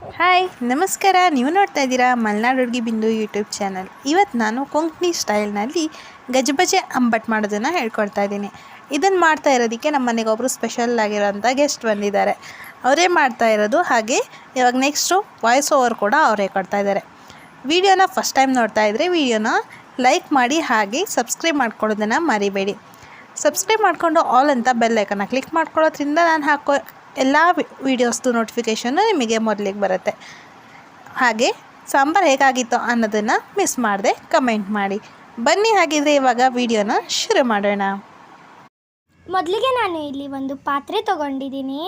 Hi ನಮಸ್ಕಾರ. ನೀವು ನೋಡ್ತಾ ಇದ್ದೀರಾ ಮಲೆನಾಡು ಹುಡುಗಿ ಬಿಂದು ಯೂಟ್ಯೂಬ್ ಚಾನಲ್ ಇವತ್ತು ನಾನು ಕೊಂಕಣಿ ಸ್ಟೈಲ್ನಲ್ಲಿ ಗಜಬಜೆ ಅಂಬಟ್ ಮಾಡೋದನ್ನು ಹೇಳ್ಕೊಡ್ತಾ ಇದ್ದೀನಿ. ಇದನ್ನು ಮಾಡ್ತಾ ಇರೋದಕ್ಕೆ ನಮ್ಮ ಮನೆಗೆ ಒಬ್ಬರು ಸ್ಪೆಷಲ್ ಆಗಿರೋಂಥ ಗೆಸ್ಟ್ ಬಂದಿದ್ದಾರೆ. ಅವರೇ ಮಾಡ್ತಾ ಇರೋದು ಹಾಗೆ ಇವಾಗ ನೆಕ್ಸ್ಟು ವಾಯ್ಸ್ ಓವರ್ ಕೂಡ ಅವರೇ ಕೊಡ್ತಾ ಇದ್ದಾರೆ. ವಿಡಿಯೋನ ಫಸ್ಟ್ ಟೈಮ್ ನೋಡ್ತಾ ಇದ್ದರೆ ವಿಡಿಯೋನ ಲೈಕ್ ಮಾಡಿ ಹಾಗೆ ಸಬ್ಸ್ಕ್ರೈಬ್ ಮಾಡ್ಕೊಳ್ಳೋದನ್ನು ಮರಿಬೇಡಿ. ಸಬ್ಸ್ಕ್ರೈಬ್ ಮಾಡಿಕೊಂಡು ಆಲ್ ಅಂತ ಬೆಲ್ ಐಕನ್ನ ಕ್ಲಿಕ್ ಮಾಡ್ಕೊಳ್ಳೋದ್ರಿಂದ ನಾನು ಹಾಕೋ ಎಲ್ಲ ವೀಡಿಯೋಸ್ದು ನೋಟಿಫಿಕೇಷನ್ನು ನಿಮಗೆ ಮೊದಲಿಗೆ ಬರುತ್ತೆ. ಹಾಗೆ ಸಾಂಬಾರು ಹೇಗಾಗಿತ್ತು ಅನ್ನೋದನ್ನು ಮಿಸ್ ಮಾಡದೆ ಕಮೆಂಟ್ ಮಾಡಿ. ಬನ್ನಿ ಹಾಗಿದ್ರೆ ಇವಾಗ ವಿಡಿಯೋನ ಶುರು ಮಾಡೋಣ. ಮೊದಲಿಗೆ ನಾನು ಇಲ್ಲಿ ಒಂದು ಪಾತ್ರೆ ತಗೊಂಡಿದ್ದೀನಿ.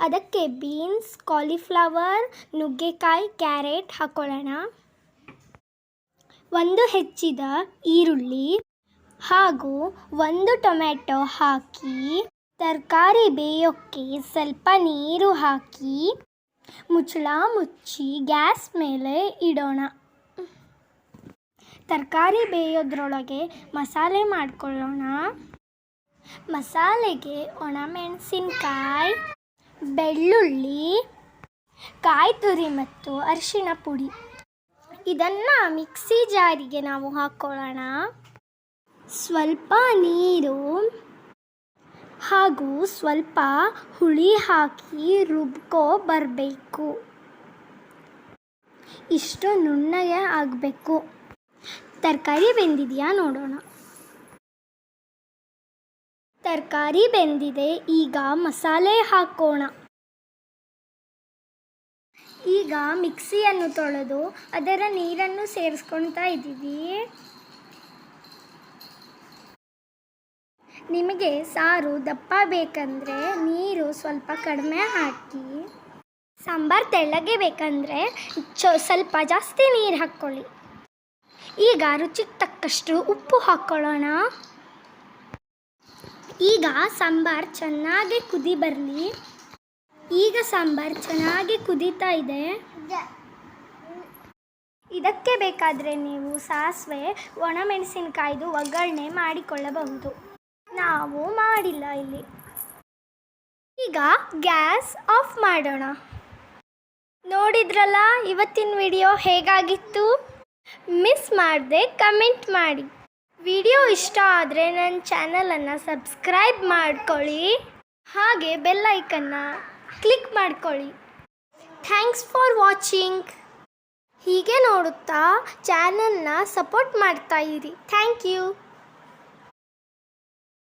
ಅದಕ್ಕೆ ಬೀನ್ಸ್ ಕಾಲಿಫ್ಲವರ್ ನುಗ್ಗೆಕಾಯಿ ಕ್ಯಾರೆಟ್ ಹಾಕ್ಕೊಳ್ಳೋಣ ಒಂದು ಹೆಚ್ಚಿದ ಈರುಳ್ಳಿ ಹಾಗೂ ಒಂದು ಟೊಮೆಟೊ ಹಾಕಿ ತರಕಾರಿ ಬೇಯೋಕ್ಕೆ ಸ್ವಲ್ಪ ನೀರು ಹಾಕಿ ಮುಚ್ಚಳ ಮುಚ್ಚಿ ಗ್ಯಾಸ್ ಮೇಲೆ ಇಡೋಣ. ತರಕಾರಿ ಬೇಯೋದ್ರೊಳಗೆ ಮಸಾಲೆ ಮಾಡ್ಕೊಳ್ಳೋಣ. ಮಸಾಲೆಗೆ ಒಣಮೆಣಸಿನ್ಕಾಯಿ ಬೆಳ್ಳುಳ್ಳಿ ಕಾಯಿ ತುರಿ ಮತ್ತು ಅರಿಶಿಣ ಪುಡಿ. ಇದನ್ನು ಮಿಕ್ಸಿ ಜಾರಿಗೆ ನಾವು ಹಾಕ್ಕೊಳ್ಳೋಣ. ಸ್ವಲ್ಪ ನೀರು ಹಾಗೂ ಸ್ವಲ್ಪ ಹುಳಿ ಹಾಕಿ ರುಬ್ಕೋ ಬರಬೇಕು. ಇಷ್ಟು ನುಣ್ಣಗೆ ಆಗಬೇಕು. ತರಕಾರಿ ಬೆಂದಿದೆಯಾ ನೋಡೋಣ. ತರಕಾರಿ ಬೆಂದಿದೆ, ಈಗ ಮಸಾಲೆ ಹಾಕೋಣ. ಈಗ ಮಿಕ್ಸಿಯನ್ನು ತೊಳೆದು ಅದರ ನೀರನ್ನು ಸೇರಿಸ್ಕೊಳ್ತಾ ಇದ್ದೀವಿ. ನಿಮಗೆ ಸಾರು, ದಪ್ಪ ಬೇಕಂದರೆ ನೀರು ಸ್ವಲ್ಪ ಕಡಿಮೆ ಹಾಕಿ. ಸಾಂಬಾರು ತೆಳ್ಳಗೆ ಬೇಕಂದರೆ ಚೊ, ಸ್ವಲ್ಪ ಜಾಸ್ತಿ ನೀರು ಹಾಕ್ಕೊಳ್ಳಿ. ಈಗ ರುಚಿಗೆ ತಕ್ಕಷ್ಟು ಉಪ್ಪು ಹಾಕ್ಕೊಳ್ಳೋಣ ಈಗ ಸಾಂಬಾರು ಚೆನ್ನಾಗಿ ಕುದಿ ಬರಲಿ. ಈಗ ಸಾಂಬಾರು ಚೆನ್ನಾಗಿ ಕುದೀತಾ ಇದೆ. ಇದಕ್ಕೆ ಬೇಕಾದರೆ ನೀವು ಸಾಸಿವೆ ಒಣಮೆಣಸಿನಕಾಯ್ದು ಒಗ್ಗರಣೆ ಮಾಡಿಕೊಳ್ಳಬಹುದು. ನಾವು ಮಾಡಿಲ್ಲ ಇಲ್ಲಿ. ಈಗ ಗ್ಯಾಸ್ ಆಫ್ ಮಾಡೋಣ. ನೋಡಿದ್ರಲ್ಲ, ಇವತ್ತಿನ ವಿಡಿಯೋ ಹೇಗಾಗಿತ್ತು? ಮಿಸ್ ಮಾಡದೆ ಕಮೆಂಟ್ ಮಾಡಿ. ವಿಡಿಯೋ ಇಷ್ಟ ಆದರೆ ನನ್ನ ಚಾನಲನ್ನು ಸಬ್ಸ್ಕ್ರೈಬ್ ಮಾಡ್ಕೊಳ್ಳಿ. ಹಾಗೆ ಬೆಲ್ ಐಕನ್ನು ಕ್ಲಿಕ್ ಮಾಡ್ಕೊಳ್ಳಿ. Thanks for watching. ಹೀಗೆ ನೋಡುತ್ತಾ ಚಾನಲ್ನ ಸಪೋರ್ಟ್ ಮಾಡ್ತಾ ಇರಿ. Thank you.